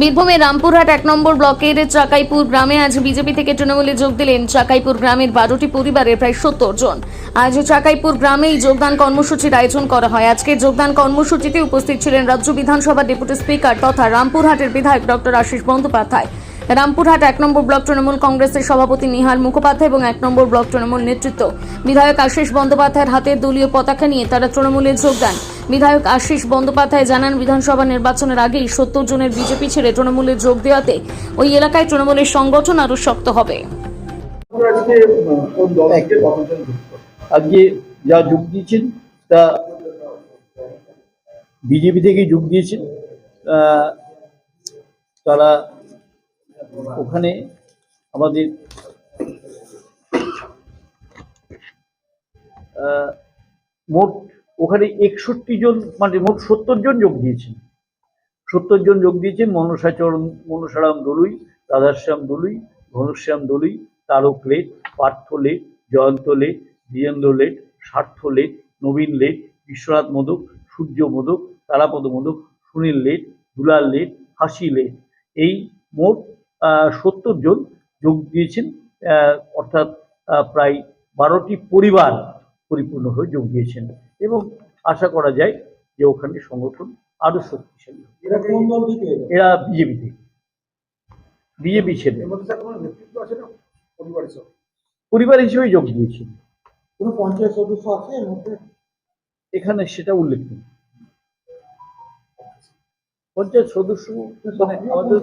বীরভূমের রামপুরহাট এক নম্বর ব্লকের চাকাইপুর গ্রামে আজ বিজেপি থেকে তৃণমূলে যোগ দিলেন চাকাইপুর গ্রামের বারোটি পরিবারের প্রায় সত্তর জন। আজ চাকাইপুর গ্রামেই যোগদান কর্মসূচির আয়োজন করা হয়। আজকে যোগদান কর্মসূচিতে উপস্থিত ছিলেন রাজ্য বিধানসভার ডেপুটি স্পিকার তথা রামপুরহাটের বিধায়ক ডক্টর আশিস বন্দ্যোপাধ্যায়। রামপুরহাট এক নম্বর ব্লক তৃণমূল কংগ্রেসের সভাপতি নিহার মুখোপাধ্যায় এবং এক নম্বর ব্লক তৃণমূল নেতৃত্ব। বিধায়ক আশিস বন্দ্যোপাধ্যায়ের হাতে দলীয় পতাকা নিয়ে তারা তৃণমূলে যোগ দেন। বিধায়ক আশিস বন্দ্যোপাধ্যায় জানান, বিধানসভা নির্বাচনের আগেই সত্তর জনের বিজেপি ছেড়ে তৃণমূলে যোগ দেওয়াতে ওই এলাকায় তৃণমূলের সংগঠন আরও শক্ত হবে। আজকে যা যোগ দিয়েছেন, তা বিজেপি থেকে যোগ দিয়েছেন তারা ওখানে আমাদের মোট ওখানে একষট্টি জন মানে মোট সত্তর জন যোগ দিয়েছেন। সত্তর জন যোগ দিয়েছেন Manasacharan, Manasaram Dolui, Radhashyam Dolui, Ghanashyam Dolui, Tarak late, Partha late, Jayanta late Birendra late Swartha late, Nabin late, Biswanath Modak Surya Modak Tarapada Modak Sunil late, Dulal late, Hasi late. এই মোট সত্তর জন যোগ দিয়েছেন অর্থাৎ প্রায় বারোটি পরিবার পরিপূর্ণ হয়ে যোগ দিয়েছেন। এবং আশা করা যায় যে ওখানে সংগঠন আরও শক্তিশালী এরা বিজেপি থেকে। বিজেপি ছেড়ে। সব? পরিবার হিসেবে যোগ দিয়েছেন। কোনো পঞ্চায়েত সদস্য আছে এখানে সেটা উল্লেখ নেই। পঞ্চায়েত সদস্য মানে আমাদের